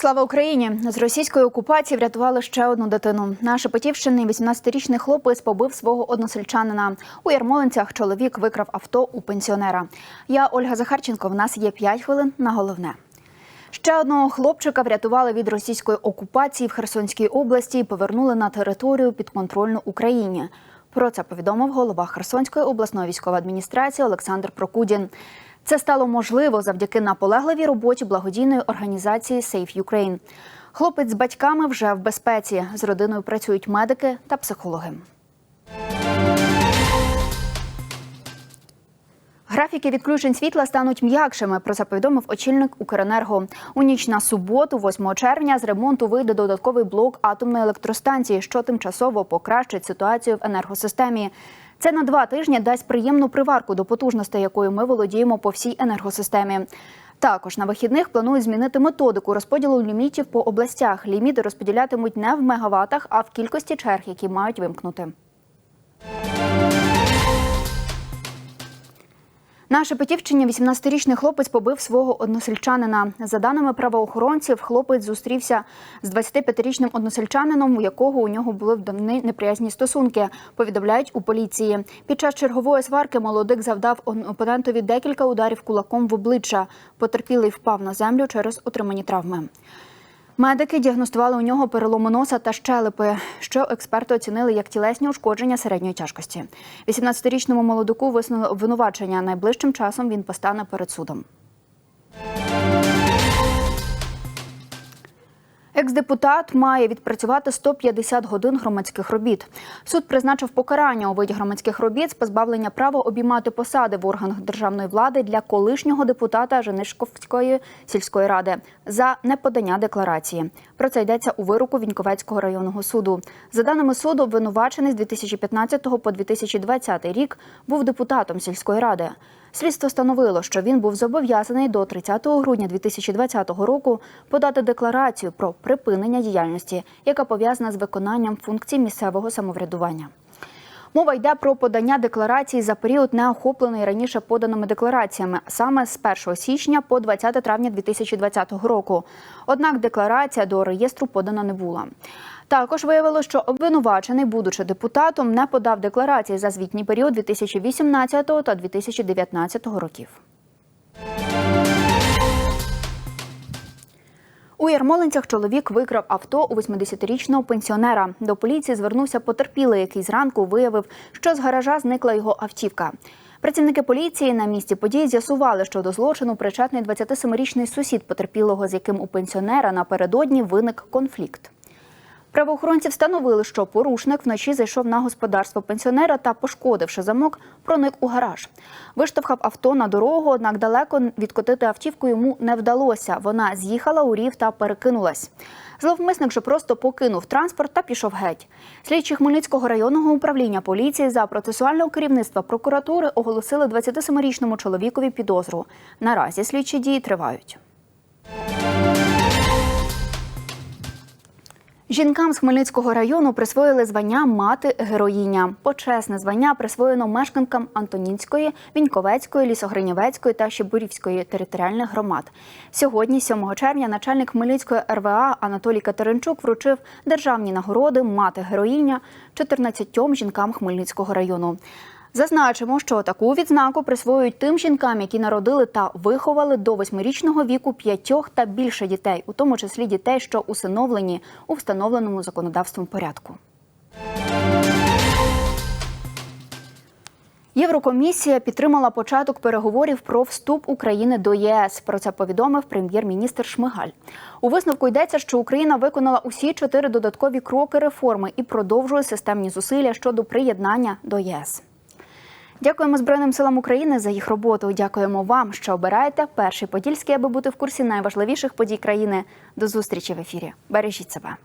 Слава Україні! З російської окупації врятували ще одну дитину. На Шепетівщині 18-річний хлопець побив свого односельчанина. У Ярмолинцях чоловік викрав авто у пенсіонера. Я Ольга Захарченко. В нас є 5 хвилин на головне. Ще одного хлопчика врятували від російської окупації в Херсонській області і повернули на територію підконтрольну Україні. Про це повідомив голова Херсонської обласної військової адміністрації Олександр Прокудін. Це стало можливо завдяки наполегливій роботі благодійної організації Safe Ukraine. Хлопець з батьками вже в безпеці. З родиною працюють медики та психологи. Графіки відключень світла стануть м'якшими. Про це повідомив очільник Укренерго. У ніч на суботу, 8 червня, з ремонту вийде додатковий блок атомної електростанції, що тимчасово покращить ситуацію в енергосистемі. Це на два тижні дасть приємну приварку до потужностей, якою ми володіємо по всій енергосистемі. Також на вихідних планують змінити методику розподілу лімітів по областях. Ліміти розподілятимуть не в мегаватах, а в кількості черг, які мають вимкнути. На Шепетівщині 18-річний хлопець побив свого односельчанина. За даними правоохоронців, хлопець зустрівся з 25-річним односельчанином, у якого у нього були давні неприязні стосунки. Повідомляють у поліції. Під час чергової сварки молодик завдав опонентові декілька ударів кулаком в обличчя. Потерпілий впав на землю через отримані травми. Медики діагностували у нього перелому носа та щелепи, що експерти оцінили як тілесні ушкодження середньої тяжкості. 18-річному молодику висунули обвинувачення. Найближчим часом він постане перед судом. Екс-депутат має відпрацювати 150 годин громадських робіт. Суд призначив покарання у виді громадських робіт з позбавлення права обіймати посади в органах державної влади для колишнього депутата Женишковської сільської ради за неподання декларації. Про це йдеться у вироку Віньковецького районного суду. За даними суду, обвинувачений з 2015 по 2020 рік був депутатом сільської ради. Слідство встановило, що він був зобов'язаний до 30 грудня 2020 року подати декларацію про припинення діяльності, яка пов'язана з виконанням функцій місцевого самоврядування. Мова йде про подання декларації за період, не охоплений раніше поданими деклараціями, саме з 1 січня по 20 травня 2020 року. Однак декларація до реєстру подана не була. Також виявило, що обвинувачений, будучи депутатом, не подав декларації за звітній період 2018 та 2019 років. У Ярмолинцях чоловік викрав авто у 80-річного пенсіонера. До поліції звернувся потерпілий, який зранку виявив, що з гаража зникла його автівка. Працівники поліції на місці події з'ясували, що до злочину причетний 27-річний сусід потерпілого, з яким у пенсіонера напередодні виник конфлікт. Правоохоронці встановили, що порушник вночі зайшов на господарство пенсіонера та, пошкодивши замок, проник у гараж. Виштовхав авто на дорогу, однак далеко відкотити автівку йому не вдалося. Вона з'їхала у рів та перекинулась. Зловмисник же просто покинув транспорт та пішов геть. Слідчі Хмельницького районного управління поліції за процесуального керівництва прокуратури оголосили 27-річному чоловікові підозру. Наразі слідчі дії тривають. Жінкам з Хмельницького району присвоїли звання мати героїня. Почесне звання присвоєно мешканкам Антонінської, Віньковецької, Лісогринівецької та Щебурівської територіальних громад. Сьогодні, 7 червня, начальник Хмельницької РВА Анатолій Катеринчук вручив державні нагороди мати героїня 14 жінкам Хмельницького району. Зазначимо, що таку відзнаку присвоюють тим жінкам, які народили та виховали до восьмирічного віку п'ятьох та більше дітей, у тому числі дітей, що усиновлені у встановленому законодавством порядку. Єврокомісія підтримала початок переговорів про вступ України до ЄС. Про це повідомив прем'єр-міністр Шмигаль. У висновку йдеться, що Україна виконала усі чотири додаткові кроки реформи і продовжує системні зусилля щодо приєднання до ЄС. Дякуємо Збройним силам України за їх роботу. Дякуємо вам, що обираєте перший подільський, аби бути в курсі найважливіших подій країни. До зустрічі в ефірі. Бережіть себе.